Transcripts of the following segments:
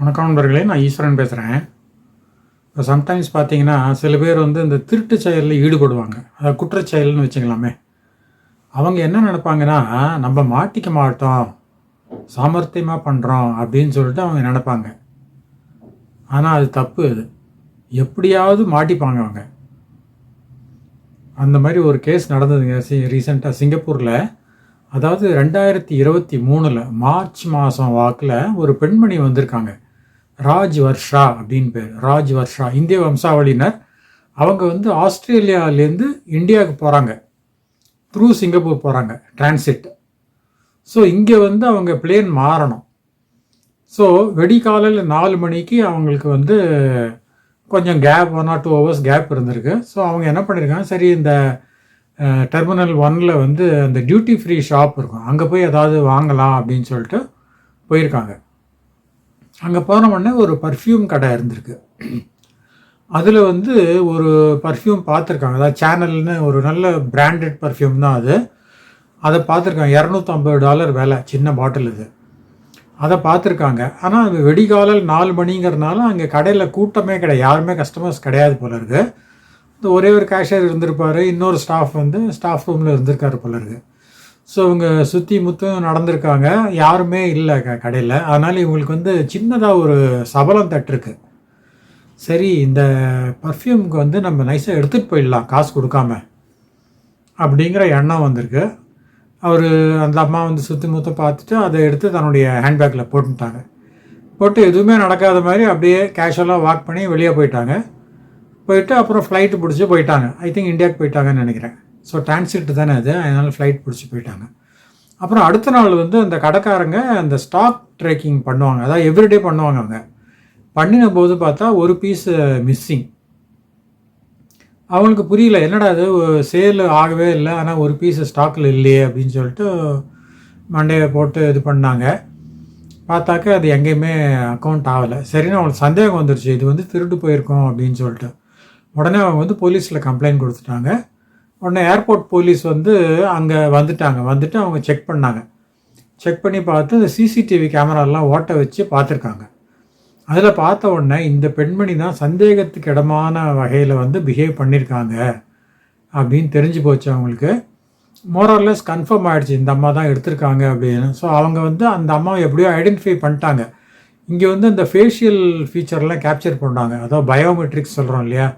வணக்கம் நண்பர்களே நான் ஈஸ்வரன் பேசுகிறேன் இப்போ சம்டைம்ஸ் பார்த்தீங்கன்னா சில பேர் வந்து இந்த திருட்டு செயலில் ஈடுபடுவாங்க. அதாவது குற்றச்செயல்னு வச்சுக்கலாமே. அவங்க என்ன நினைப்பாங்கன்னா நம்ம மாட்டிக்க மாட்டோம் சாமர்த்தியமாக பண்ணுறோம் அப்படின்னு சொல்லிட்டு அவங்க நினைப்பாங்க. ஆனால் அது தப்பு. அது எப்படியாவது மாட்டிப்பாங்க அவங்க. அந்த மாதிரி ஒரு கேஸ் நடந்ததுங்க. சி ரீசெண்டாக சிங்கப்பூரில். அதாவது ரெண்டாயிரத்தி இருபத்தி மூணில் மார்ச் மாதம் வாக்கில் ஒரு பெண்மணி வந்திருக்காங்க. ராஜ் வர்ஷா அப்படின்னு பேர். ராஜ் வர்ஷா இந்திய வம்சாவளியினர் அவங்க வந்து ஆஸ்திரேலியாவிலேருந்து இந்தியாவுக்கு போகிறாங்க த்ரூ சிங்கப்பூர் போகிறாங்க டிரான்சிட் ஸோ இங்கே வந்து அவங்க பிளேன் மாறணும். ஸோ வெடிக்காலையில் நாலு மணிக்கு அவங்களுக்கு வந்து கொஞ்சம் gap one or two hours gap இருந்திருக்கு. ஸோ அவங்க என்ன பண்ணியிருக்காங்க சரி இந்த டெர்மினல் ஒன்னில் வந்து அந்த டியூட்டி ஃப்ரீ ஷாப் இருக்கும். அங்கே போய் ஏதாவது வாங்கலாம் அப்படின்னு சொல்லிட்டு போயிருக்காங்க. அங்கே போன உடனே ஒரு பர்ஃப்யூம் கடை இருந்திருக்கு. அதில் வந்து ஒரு பர்ஃப்யூம் பார்த்துருக்காங்க அதாவது சேனல்னு ஒரு நல்ல பிராண்டட் பர்ஃப்யூம் தான் அது. அதை பார்த்துருக்காங்க இரநூத்தம்பது டாலர் விலை சின்ன பாட்டில் இது. அதை பார்த்துருக்காங்க ஆனால் அது வெடிகாலல் நாலு மணிங்கிறனால அங்கே கடையில் கூட்டமே கிடையாது யாருமே கஸ்டமர்ஸ் கிடையாது போல இருக்குது இந்த ஒரே ஒரு கேஷியர் இருந்திருப்பார். இன்னொரு ஸ்டாஃப் வந்து ஸ்டாஃப் ரூமில் இருந்திருக்காரு போல இருக்குது ஸோ இவங்க சுற்றி முத்தும் நடந்திருக்காங்க. யாருமே இல்லை க கடையில். அதனால் இவங்களுக்கு வந்து சின்னதாக ஒரு சபலம் தட்டிருக்கு. சரி இந்த பர்ஃப்யூம்க்கு வந்து நம்ம நைஸாக எடுத்துகிட்டு போயிடலாம் காசு கொடுக்காம. அப்படிங்கிற எண்ணம் வந்திருக்கு. அவர் அந்த அம்மா வந்து சுற்றி முத்த பார்த்துட்டு அதை எடுத்து தன்னுடைய ஹேண்ட்பேக்கில் போட்டுட்டாங்க. போட்டு எதுவுமே நடக்காத மாதிரி அப்படியே கேஷுவலாக வாக் பண்ணி வெளியே போயிட்டாங்க. போயிட்டு அப்புறம் ஃப்ளைட்டு பிடிச்சி போயிட்டாங்க. ஐ திங்க் இந்தியாவுக்கு போயிட்டாங்கன்னு நினைக்கிறேன். ஸோ டிரான்சிட் தானே அது. அதனால் ஃப்ளைட் பிடிச்சி போயிட்டாங்க. அப்புறம் அடுத்த நாள் வந்து அந்த கடைக்காரங்க அந்த ஸ்டாக் ட்ரேக்கிங் பண்ணுவாங்க. அதாவது எவ்ரிடே பண்ணுவாங்க அவங்க. பண்ணின போது பார்த்தா ஒரு பீஸ் மிஸ்ஸிங் அவங்களுக்கு புரியல என்னடா அது சேல் ஆகவே இல்லை. ஆனால் ஒரு பீஸ் ஸ்டாக்கில் இல்லையே அப்படின்னு சொல்லிட்டு மண்டையை போட்டு இது பண்ணாங்க. பார்த்தாக்க அது எங்கேயுமே அக்கௌண்ட் ஆகலை. சரின்னு அவங்களுக்கு சந்தேகம் வந்துருச்சு. இது வந்து திருட்டு போயிருக்கோம் அப்படின்னு சொல்லிட்டு. உடனே அவங்க வந்து போலீஸில் கம்ப்ளைண்ட் கொடுத்துட்டாங்க. உடனே ஏர்போர்ட் போலீஸ் வந்து அங்கே வந்துட்டாங்க. வந்துட்டு அவங்க செக் பண்ணாங்க. செக் பண்ணி பார்த்து இந்த சிசிடிவி கேமராலாம் ஓட்ட வச்சு பார்த்துருக்காங்க. அதில் பார்த்த உடனே இந்த பெண்மணி தான் சந்தேகத்துக்கு இடமான வகையில் வந்து பிஹேவ் பண்ணியிருக்காங்க அப்படின்னு தெரிஞ்சு போச்சு அவங்களுக்கு. மோரர்லெஸ் கன்ஃபார்ம் ஆகிடுச்சு இந்த அம்மா தான் எடுத்திருக்காங்க அப்படின்னு. ஸோ அவங்க வந்து அந்த அம்மாவை எப்படியோ ஐடென்டிஃபை பண்ணிட்டாங்க. இங்கே வந்து இந்த ஃபேஷியல் ஃபீச்சர்லாம் கேப்சர் பண்ணுறாங்க அதாவது பயோமெட்ரிக்ஸ் சொல்கிறோம் இல்லையா?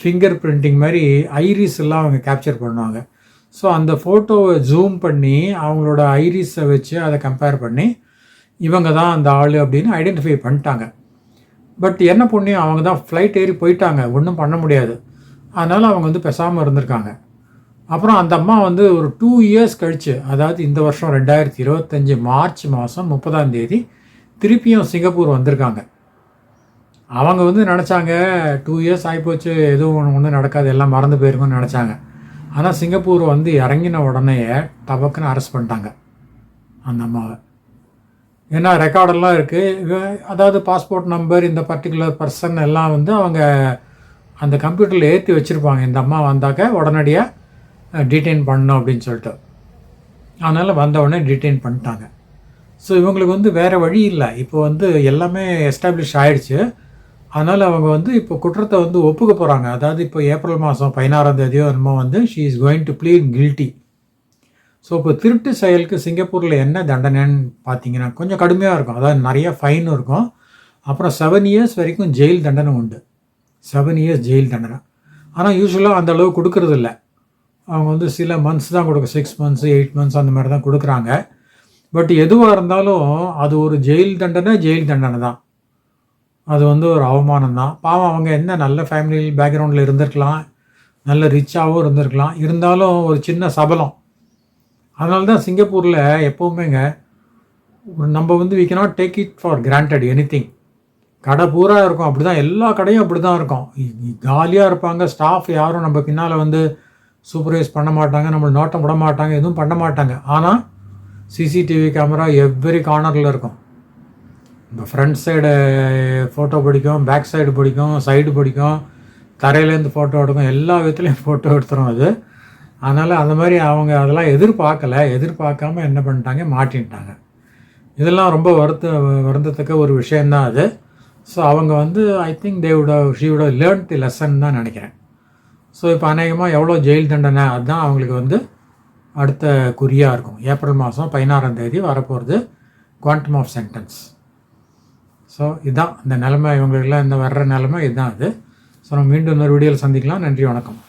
ஃபிங்கர் பிரிண்டிங் மாதிரி ஐரிஸ் எல்லாம் அவங்க கேப்சர் பண்ணுவாங்க. ஸோ அந்த ஃபோட்டோவை ஜூம் பண்ணி அவங்களோட ஐரிஸை வச்சு அதை கம்பேர் பண்ணி இவங்க தான் அந்த ஆள் அப்படின்னு ஐடென்டிஃபை பண்ணிட்டாங்க. பட் என்ன புண்ணியம் அவங்க தான் ஃப்ளைட் ஏறி போயிட்டாங்க. ஒன்றும் பண்ண முடியாது. அதனால் அவங்க வந்து பேசாமல் இருந்திருக்காங்க. அப்புறம் அந்த அம்மா வந்து ஒரு டூ இயர்ஸ் கழிச்சு அதாவது இந்த வருஷம் ரெண்டாயிரத்தி இருபத்தஞ்சி மார்ச் மாதம் முப்பதாம் தேதி திருப்பியும் சிங்கப்பூர் வந்திருக்காங்க. அவங்க வந்து நினச்சாங்க டூ இயர்ஸ் ஆகிப்போச்சு எதுவும் ஒன்று ஒன்றும் நடக்காது எல்லாம் மறந்து போயிருக்கும்னு நினச்சாங்க. ஆனால் சிங்கப்பூர் வந்து இறங்கின உடனே டபக்குன்னு அரெஸ்ட் பண்ணிட்டாங்க அந்த அம்மாவை. ஏன்னா ரெக்கார்டெல்லாம் இருக்குது அதாவது பாஸ்போர்ட் நம்பர் இந்த பர்டிகுலர் பர்சன் எல்லாம் வந்து அவங்க அந்த கம்ப்யூட்டரில் ஏற்றி வச்சுருப்பாங்க. இந்த அம்மா வந்தாக்க உடனடியாக டீடைன் பண்ணணும் அப்படின்னு சொல்லிட்டு. அதனால் வந்த உடனே டீடைன் பண்ணிட்டாங்க. ஸோ இவங்களுக்கு வந்து வேறு வழி இல்லை. இப்போ வந்து எல்லாமே எஸ்டாப்ளிஷ் ஆகிடுச்சு அதனால் அவங்க வந்து இப்போ குற்றத்தை வந்து ஒப்புக்க போகிறாங்க அதாவது இப்போ ஏப்ரல் மாதம் பதினாறாம் தேதியோ என்னமோ வந்து she is going to plead guilty so இப்போ திருட்டு செயலுக்கு சிங்கப்பூரில் என்ன தண்டனைன்னு பார்த்தீங்கன்னா கொஞ்சம் கடுமையாக இருக்கும். அதாவது நிறைய ஃபைன் இருக்கும். அப்புறம் செவன் இயர்ஸ் வரைக்கும் ஜெயில் தண்டனை உண்டு. செவன் இயர்ஸ் ஜெயில் தண்டனை. ஆனால் யூஸ்வலாக அந்த அளவு கொடுக்கறது இல்லை. அவங்க வந்து சில மந்த்ஸ் தான் கொடுக்க சிக்ஸ் மந்த்ஸ் எயிட் மந்த்ஸ் அந்த மாதிரி தான் கொடுக்குறாங்க. பட் எதுவாக இருந்தாலும் அது ஒரு ஜெயில் தண்டனை ஜெயில் தண்டனை தான் அது வந்து ஒரு அவமானம் தான் பாவம் அவங்க என்ன நல்ல ஃபேமிலி பேக்ரவுண்டில் இருந்திருக்கலாம். நல்ல ரிச்சாகவும் இருந்திருக்கலாம். இருந்தாலும் ஒரு சின்ன சபலம். அதனால தான் சிங்கப்பூரில் எப்போவுமேங்க ஒரு நம்ம வந்து we cannot take it for granted anything கடை பூரா இருக்கும். அப்படி தான் எல்லா கடையும் அப்படி தான் இருக்கும் காலியாக இருப்பாங்க. ஸ்டாஃப் யாரும் நம்ம பின்னால் வந்து சூப்பர்வைஸ் பண்ண மாட்டாங்க. நம்மளை நோட்டம் விட மாட்டாங்க. எதுவும் பண்ண மாட்டாங்க. ஆனால் சிசிடிவி கேமரா எவ்வரி கார்னரில் இருக்கும். ஃப்ரண்ட் சைடு ஃபோட்டோ பிடிக்கும் பேக் சைடு பிடிக்கும் சைடு பிடிக்கும். தரையிலேருந்து ஃபோட்டோ எடுக்கும். எல்லா விதத்துலேயும் ஃபோட்டோ எடுத்துரும் அது. அதனால் அந்த மாதிரி அவங்க அதெல்லாம் எதிர்பார்க்கல. எதிர்பார்க்காம என்ன பண்ணிட்டாங்க? மாட்டின்ட்டாங்க. இதெல்லாம் ரொம்ப வருத்த வருந்தத்தக்க ஒரு விஷயந்தான் அது. ஸோ அவங்க வந்து ஐ திங்க் தேவோட ஷீவோட லேர்ன் தி லெசன் தான் நினைக்கிறேன். ஸோ இப்போ அநேகமாக எவ்வளோ ஜெயில் தண்டனை அதுதான் அவங்களுக்கு வந்து அடுத்த குறியாக இருக்கும். ஏப்ரல் மாதம் பதினாறாம் தேதி வரப்போகிறது குவான்டம் ஆஃப் சென்டென்ஸ் ஸோ இதுதான் இந்த நிலமை. இவங்களுக்கெல்லாம் இந்த வர்ற நிலமை இதுதான் அது. ஸோ நம்ம மீண்டும் இன்னொரு வீடியோவில் சந்திக்கலாம். நன்றி வணக்கம்.